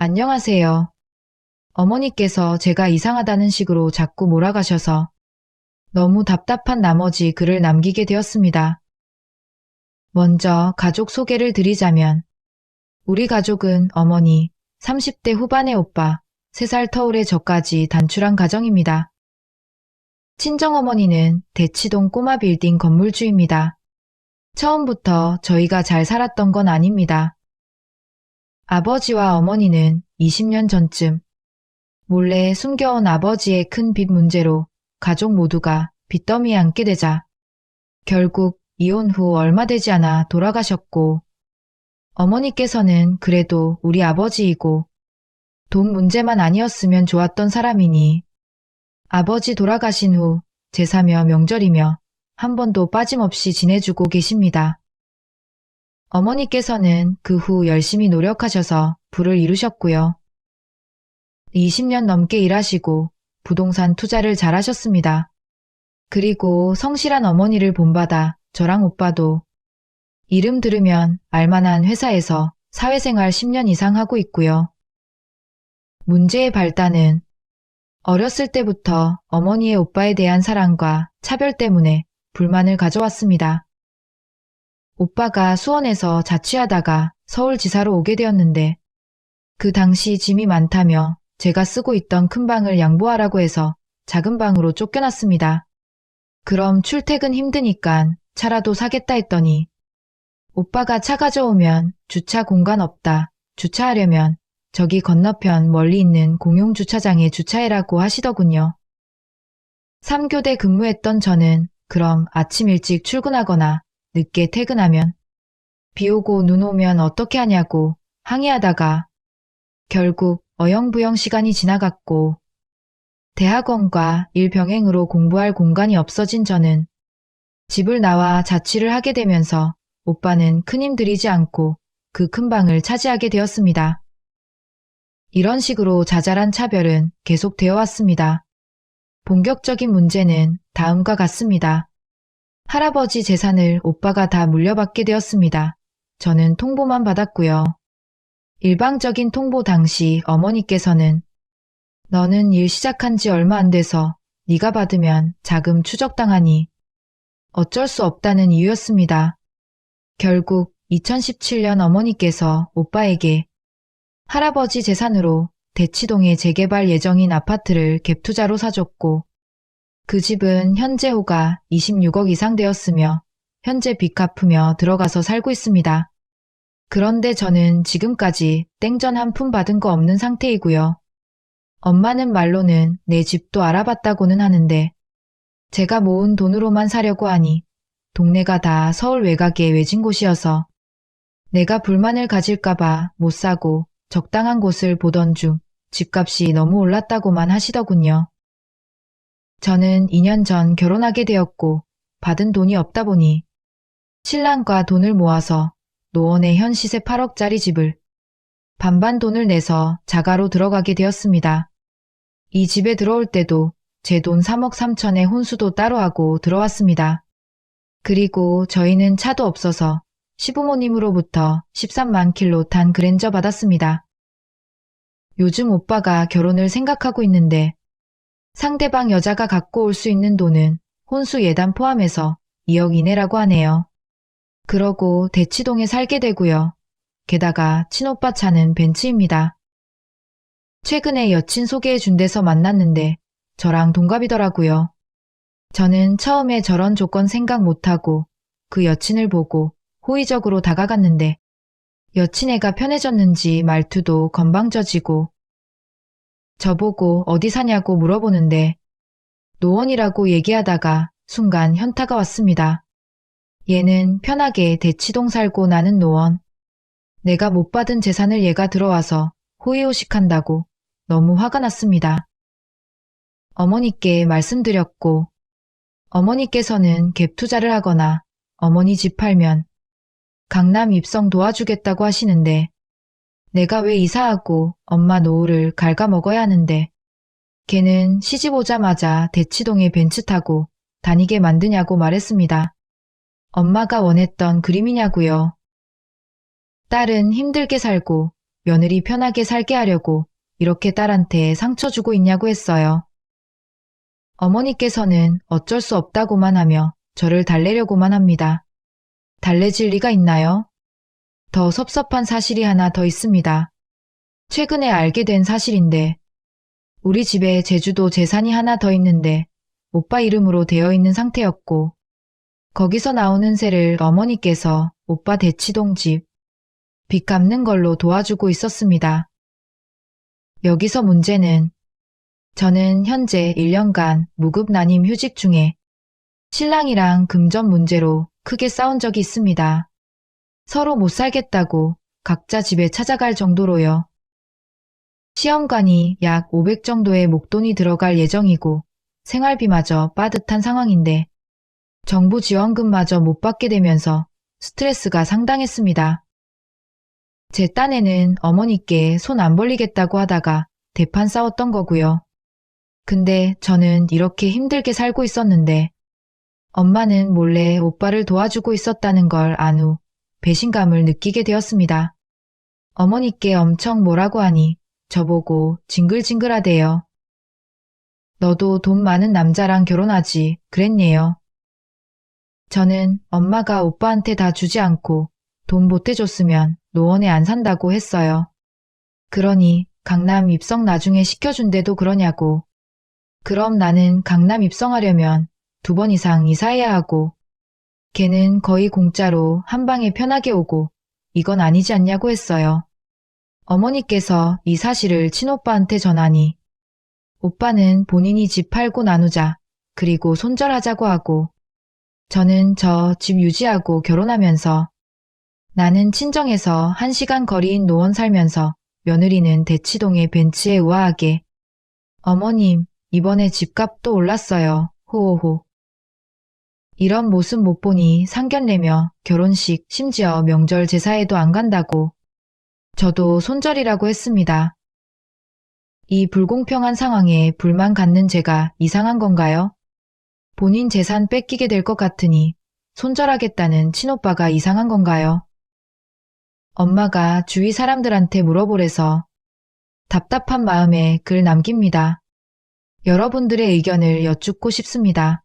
안녕하세요. 어머니께서 제가 이상하다는 식으로 자꾸 몰아가셔서 너무 답답한 나머지 글을 남기게 되었습니다. 먼저 가족 소개를 드리자면 우리 가족은 어머니, 30대 후반의 오빠, 3살 터울의 저까지 단출한 가정입니다. 친정어머니는 대치동 꼬마 빌딩 건물주입니다. 처음부터 저희가 잘 살았던 건 아닙니다. 아버지와 어머니는 20년 전쯤 몰래 숨겨온 아버지의 큰 빚 문제로 가족 모두가 빚더미에 앉게 되자 결국 이혼 후 얼마 되지 않아 돌아가셨고 어머니께서는 그래도 우리 아버지이고 돈 문제만 아니었으면 좋았던 사람이니 아버지 돌아가신 후 제사며 명절이며 한 번도 빠짐없이 지내주고 계십니다. 어머니께서는 그 후 열심히 노력하셔서 부를 이루셨고요. 20년 넘게 일하시고 부동산 투자를 잘하셨습니다. 그리고 성실한 어머니를 본받아 저랑 오빠도 이름 들으면 알만한 회사에서 사회생활 10년 이상 하고 있고요. 문제의 발단은 어렸을 때부터 어머니의 오빠에 대한 사랑과 차별 때문에 불만을 가져왔습니다. 오빠가 수원에서 자취하다가 서울지사로 오게 되었는데 그 당시 짐이 많다며 제가 쓰고 있던 큰 방을 양보하라고 해서 작은 방으로 쫓겨났습니다. 그럼 출퇴근 힘드니까 차라도 사겠다 했더니 오빠가 차 가져오면 주차 공간 없다. 주차하려면 저기 건너편 멀리 있는 공용 주차장에 주차해라고 하시더군요. 3교대 근무했던 저는 그럼 아침 일찍 출근하거나 늦게 퇴근하면 비 오고 눈 오면 어떻게 하냐고 항의하다가 결국 어영부영 시간이 지나갔고 대학원과 일 병행으로 공부할 공간이 없어진 저는 집을 나와 자취를 하게 되면서 오빠는 큰 힘 들이지 않고 그 큰 방을 차지하게 되었습니다. 이런 식으로 자잘한 차별은 계속되어 왔습니다. 본격적인 문제는 다음과 같습니다. 할아버지 재산을 오빠가 다 물려받게 되었습니다. 저는 통보만 받았고요. 일방적인 통보 당시 어머니께서는 너는 일 시작한 지 얼마 안 돼서 네가 받으면 자금 추적당하니 어쩔 수 없다는 이유였습니다. 결국 2017년 어머니께서 오빠에게 할아버지 재산으로 대치동에 재개발 예정인 아파트를 갭투자로 사줬고 그 집은 현재 호가 26억 이상 되었으며 현재 빚 갚으며 들어가서 살고 있습니다. 그런데 저는 지금까지 땡전 한 푼 받은 거 없는 상태이고요. 엄마는 말로는 내 집도 알아봤다고는 하는데 제가 모은 돈으로만 사려고 하니 동네가 다 서울 외곽의 외진 곳이어서 내가 불만을 가질까봐 못 사고 적당한 곳을 보던 중 집값이 너무 올랐다고만 하시더군요. 저는 2년 전 결혼하게 되었고 받은 돈이 없다 보니 신랑과 돈을 모아서 노원의 현 시세 8억짜리 집을 반반 돈을 내서 자가로 들어가게 되었습니다. 이 집에 들어올 때도 제 돈 3억 3천에 혼수도 따로 하고 들어왔습니다. 그리고 저희는 차도 없어서 시부모님으로부터 13만 킬로 탄 그랜저 받았습니다. 요즘 오빠가 결혼을 생각하고 있는데 상대방 여자가 갖고 올 수 있는 돈은 혼수 예단 포함해서 2억 이내라고 하네요. 그러고 대치동에 살게 되고요. 게다가 친오빠 차는 벤츠입니다. 최근에 여친 소개해 준 데서 만났는데 저랑 동갑이더라고요. 저는 처음에 저런 조건 생각 못하고 그 여친을 보고 호의적으로 다가갔는데 여친애가 편해졌는지 말투도 건방져지고 저보고 어디 사냐고 물어보는데 노원이라고 얘기하다가 순간 현타가 왔습니다. 얘는 편하게 대치동 살고 나는 노원. 내가 못 받은 재산을 얘가 들어와서 호의호식한다고 너무 화가 났습니다. 어머니께 말씀드렸고 어머니께서는 갭 투자를 하거나 어머니 집 팔면 강남 입성 도와주겠다고 하시는데 내가 왜 이사하고 엄마 노후를 갉아먹어야 하는데 걔는 시집 오자마자 대치동에 벤츠 타고 다니게 만드냐고 말했습니다. 엄마가 원했던 그림이냐고요. 딸은 힘들게 살고 며느리 편하게 살게 하려고 이렇게 딸한테 상처 주고 있냐고 했어요. 어머니께서는 어쩔 수 없다고만 하며 저를 달래려고만 합니다. 달래질 리가 있나요? 더 섭섭한 사실이 하나 더 있습니다. 최근에 알게 된 사실인데, 우리 집에 제주도 재산이 하나 더 있는데, 오빠 이름으로 되어 있는 상태였고, 거기서 나오는 세를 어머니께서 오빠 대치동 집, 빚 갚는 걸로 도와주고 있었습니다. 여기서 문제는 저는 현재 1년간 무급 난임 휴직 중에 신랑이랑 금전 문제로 크게 싸운 적이 있습니다. 서로 못 살겠다고 각자 집에 찾아갈 정도로요. 시험관이 약 500 정도의 목돈이 들어갈 예정이고 생활비마저 빠듯한 상황인데 정부 지원금마저 못 받게 되면서 스트레스가 상당했습니다. 제 딴에는 어머니께 손 안 벌리겠다고 하다가 대판 싸웠던 거고요. 근데 저는 이렇게 힘들게 살고 있었는데 엄마는 몰래 오빠를 도와주고 있었다는 걸 안 후 배신감을 느끼게 되었습니다. 어머니께 엄청 뭐라고 하니 저보고 징글징글하대요. 너도 돈 많은 남자랑 결혼하지 그랬네요. 저는 엄마가 오빠한테 다 주지 않고 돈 보태줬으면 노원에 안 산다고 했어요. 그러니 강남 입성 나중에 시켜준대도 그러냐고. 그럼 나는 강남 입성하려면 두 번 이상 이사해야 하고, 걔는 거의 공짜로 한 방에 편하게 오고, 이건 아니지 않냐고 했어요. 어머니께서 이 사실을 친오빠한테 전하니, 오빠는 본인이 집 팔고 나누자, 그리고 손절하자고 하고, 저는 저 집 유지하고 결혼하면서, 나는 친정에서 한 시간 거리인 노원 살면서 며느리는 대치동의 벤츠에 우아하게 어머님 이번에 집값도 올랐어요. 호호호. 이런 모습 못 보니 상견례며 결혼식 심지어 명절 제사에도 안 간다고 저도 손절이라고 했습니다. 이 불공평한 상황에 불만 갖는 제가 이상한 건가요? 본인 재산 뺏기게 될 것 같으니 손절하겠다는 친오빠가 이상한 건가요? 엄마가 주위 사람들한테 물어보래서 답답한 마음에 글 남깁니다. 여러분들의 의견을 여쭙고 싶습니다.